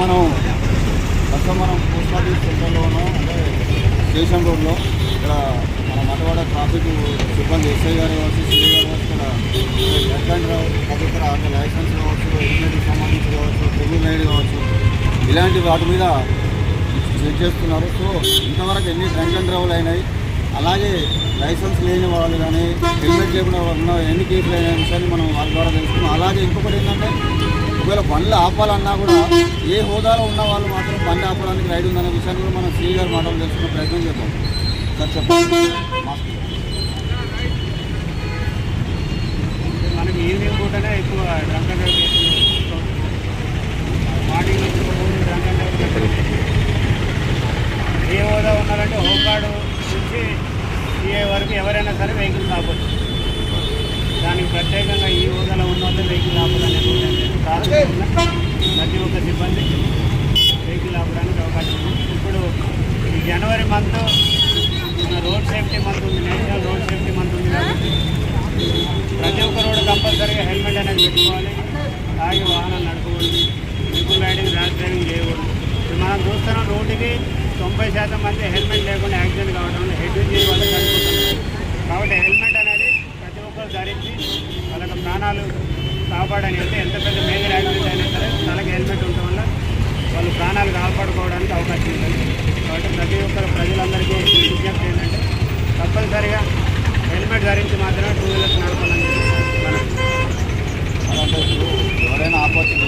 మనం ప్రస్తుతం మనం పోస్ట్ ఆఫీస్ సెంటర్లో ఉన్నాం అంటే స్టేషన్ రోడ్లో ఇక్కడ మన మటవాడ ట్రాఫిక్ సిబ్బంది ఎస్ఐ గారు కావచ్చు సిఐ గారు కావచ్చు ఇక్కడ ఎక్కడ రావచ్చు ఒక్కరు అక్కడ లైసెన్స్ కావచ్చు హెల్మెట్కి సంబంధించి కావచ్చు ట్రిబుల్ నైన్ కావచ్చు ఇలాంటి వాటి మీద చెక్ చేస్తున్నారు. సో ఇంతవరకు ఎన్ని డ్రంక్ అండ్ డ్రైవ్లు అయినాయి అలాగే లైసెన్స్ లేని వాళ్ళు కానీ హెల్మెట్ లేకుండా ఉన్న ఎన్ని కేసులు అయినా విషయాన్ని మనం వాళ్ళ ద్వారా తెలుసుకున్నాం. అలాగే ఇంకొకటి ఏంటంటే ఒకవేళ బండ్లు ఆపాలన్నా కూడా ఏ హోదాలో ఉన్న వాళ్ళు మాత్రం బండి ఆపడానికి రైడ్ ఉందనే విషయాన్ని కూడా మనం సీఈ గారు మాటలు తెలుసుకునే ప్రయత్నం చేద్దాం. సార్ చెప్పండి. మనకి ఈవినింగ్ పూటనే ఎక్కువ drunk and drive morning drunk and drive ఏ హోదా ఉన్నారంటే హోంగార్డు నుంచి ఏ వరకు ఎవరైనా సరే వెహికల్ ఆపొచ్చు. దానికి ప్రత్యేకంగా ఈ హోదాలో ఉన్న వాళ్ళు వెహికల్ ఆపడానికి ప్రతి ఒక్క సిబ్బంది వెహికల్ ఆపడానికి అవకాశం ఉంది. ఇప్పుడు ఈ January month road safety month ఉంది. నేషనల్ రోడ్ సేఫ్టీ మంత్ ఉంది ప్రతి ఒక్కరు కూడా కంపల్సరీగా హెల్మెట్ అనేది పెట్టుకోవాలి. తాగి వాహనం నడపకూడదు. ట్రిపుల్ రైడింగ్ ర్యాష్ డ్రైవింగ్ చేయకూడదు. ఇప్పుడు మనం చూస్తున్నాం రోడ్డుకి తొంభై శాతం మంది హెల్మెట్ లేకుండా యాక్సిడెంట్ కావడం హెడ్ ఇంజరీ వల్ల చనిపోతున్నారు. కాబట్టి హెల్మెట్ అనేది ప్రతి ఒక్కరు ధరించి ప్రాణాలు కాపాడని అంటే ఎంత పెద్ద మేజర్ యాక్సిడెంట్ అయినా సరే తలకి హెల్మెట్ ఉండటం వల్ల వాళ్ళు ప్రాణాలు కాపాడుకోవడానికి అవకాశం ఉంటుంది. కాబట్టి ప్రతి ఒక్కరు ప్రజలందరికీ విజ్ఞప్తి ఏంటంటే తప్పనిసరిగా హెల్మెట్ ధరించి మాత్రమే టూ వీలర్స్ నడపాలని ఎవరైనా ఆపవచ్చు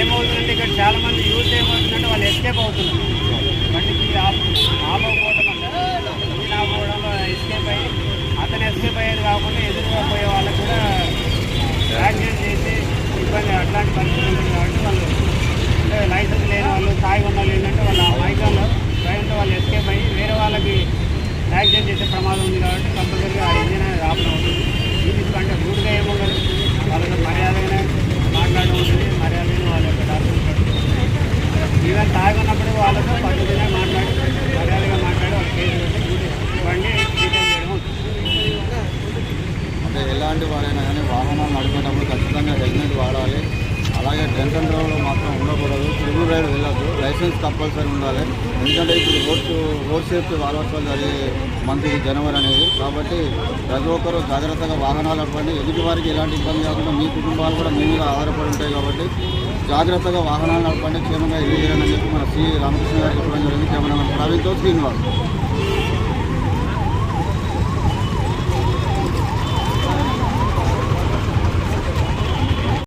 ఏమవుతుందంటే ఇక్కడ చాలామంది యూత్ ఏమవుతుందంటే వాళ్ళు ఎస్కేప్ అవుతున్నారు. ఆపకపోవడం వల్ల ఈయన ఆపకపోవడంలో ఎస్కేప్ అయ్యి అతను ఎస్కేప్ అయ్యేది కాకుండా ఎదురుగా పోయే వాళ్ళకు కూడా యాక్సిడెంట్ చేసి ఇబ్బంది అట్లాంటి పరిస్థితి ఉంటుంది కాబట్టి వాళ్ళు అంటే లైసెన్స్ లేని వాళ్ళు తాగి ఉన్న వాళ్ళు ఏంటంటే వాళ్ళు మైకంలో భయంతో వాళ్ళు ఎస్కేప్ అయ్యి వేరే వాళ్ళకి యాక్సిడెంట్ చేసే ప్రమాదం ఉంది కాబట్టి కంపల్సరీగా ఆ ఇంజిన్ అనేది ఆపడం అవుతుంది ఇది అంటే రూడ్గా ఏమో కాదు వాళ్ళతో మర్యాదగానే మాట్లాడడం ఉంటుంది మర్యాదగా వాళ్ళ యొక్క డాక్టర్ పట్టుకుంటుంది ఈవెన్ తాగి వాళ్ళతో పద్ధతిగా మాట్లాడి మర్యాదగా మాట్లాడి వాళ్ళ కేసు పెట్టి అంటే ఎలాంటి వారైనా కానీ వాహనాలు నడిపేటప్పుడు ఖచ్చితంగా హెల్మెట్ వాడాలి. అలాగే డ్రంక్ అండ్ డ్రైవ్లో మాత్రం ఉండకూడదు. తిరుగు రైడ్ వెళ్ళదు లైసెన్స్ కంపల్సరీ ఉండాలి. ఎందుకంటే ఇప్పుడు రోడ్ రోడ్ సేఫ్టీ వారోత్సవాలు జరిగే మంత్ జనవరి అనేది. కాబట్టి ప్రతి ఒక్కరూ జాగ్రత్తగా వాహనాలు నడపండి ఎదుటి వారికి ఎలాంటి ఇబ్బంది కాకుండా మీ కుటుంబాలు కూడా మీ మీద ఆధారపడి ఉంటాయి కాబట్టి జాగ్రత్తగా వాహనాలు నడపండి. క్షేమంగా ఎదురు చెప్పి మన శ్రీ రామకృష్ణ గారు చెప్పడం జరిగింది. కెమెరామెన్ ప్రవీణ్తో శ్రీనివాస్.